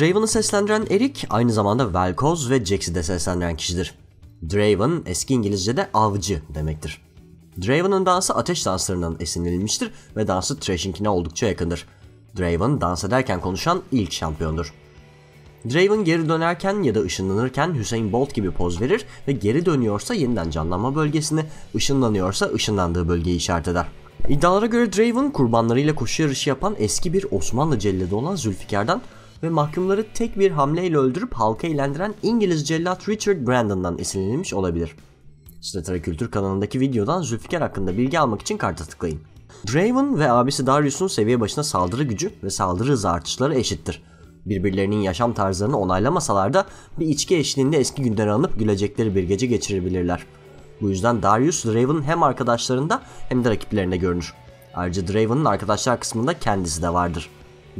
Draven'ı seslendiren Eric aynı zamanda Vel'Koz ve Jax'i de seslendiren kişidir. Draven eski İngilizce'de avcı demektir. Draven'ın dansı ateş danslarından esinlenilmiştir ve dansı Thrash'inkine oldukça yakındır. Draven dans ederken konuşan ilk şampiyondur. Draven geri dönerken ya da ışınlanırken Hüseyin Bolt gibi poz verir ve geri dönüyorsa yeniden canlanma bölgesini, ışınlanıyorsa ışınlandığı bölgeyi işaret eder. İddialara göre Draven kurbanlarıyla koşu yarışı yapan eski bir Osmanlı celladı olan Zülfikar'dan ve mahkumları tek bir hamleyle öldürüp halka eğlendiren İngiliz cellat Richard Brandon'dan esinlenilmiş olabilir. Stratera Kültür kanalındaki videodan Zülfikar hakkında bilgi almak için karta tıklayın. Draven ve abisi Darius'un seviye başına saldırı gücü ve saldırı hızı artışları eşittir. Birbirlerinin yaşam tarzlarını onaylamasalar da bir içki eşliğinde eski günleri anıp gülecekleri bir gece geçirebilirler. Bu yüzden Darius Draven hem arkadaşlarında hem de rakiplerinde görünür. Ayrıca Draven'ın arkadaşlar kısmında kendisi de vardır.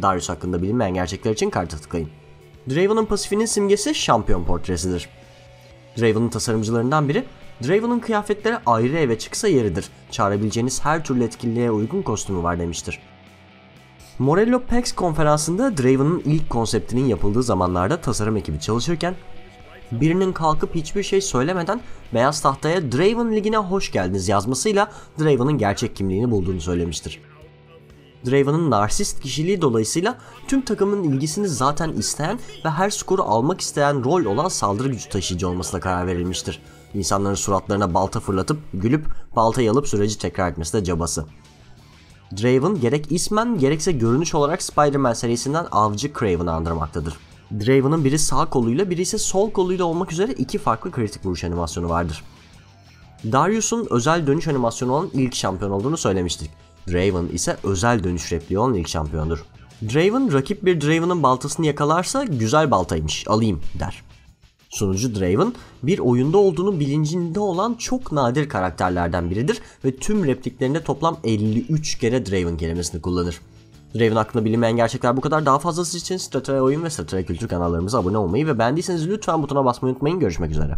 Darius hakkında bilinmeyen gerçekler için karta tıklayın. Draven'ın pasifinin simgesi şampiyon portresidir. Draven'ın tasarımcılarından biri, Draven'ın kıyafetleri ayrı eve çıksa yeridir. Çağırabileceğiniz her türlü etkinliğe uygun kostümü var demiştir. Morello PAX konferansında Draven'ın ilk konseptinin yapıldığı zamanlarda tasarım ekibi çalışırken birinin kalkıp hiçbir şey söylemeden beyaz tahtaya Draven Ligi'ne hoş geldiniz yazmasıyla Draven'ın gerçek kimliğini bulduğunu söylemiştir. Draven'ın narsist kişiliği dolayısıyla tüm takımın ilgisini zaten isteyen ve her skoru almak isteyen rol olan saldırı gücü taşıyıcı olmasına karar verilmiştir. İnsanların suratlarına balta fırlatıp gülüp baltayı alıp süreci tekrar etmesi de cabası. Draven gerek ismen gerekse görünüş olarak Spider-Man serisinden avcı Kraven'ı andırmaktadır. Draven'ın biri sağ koluyla biri ise sol koluyla olmak üzere iki farklı kritik vuruş animasyonu vardır. Darius'un özel dönüş animasyonu olan ilk şampiyon olduğunu söylemiştik. Draven ise özel dönüş repliği olan ilk şampiyondur. Draven rakip bir Draven'ın baltasını yakalarsa güzel baltaymış alayım der. Sunucu Draven bir oyunda olduğunu bilincinde olan çok nadir karakterlerden biridir ve tüm repliklerinde toplam 53 kere Draven kelimesini kullanır. Draven hakkında bilinmeyen gerçekler bu kadar. Daha fazlası için Stratera Oyun ve Stratera Kültür kanallarımıza abone olmayı ve beğendiyseniz lütfen butona basmayı unutmayın. Görüşmek üzere.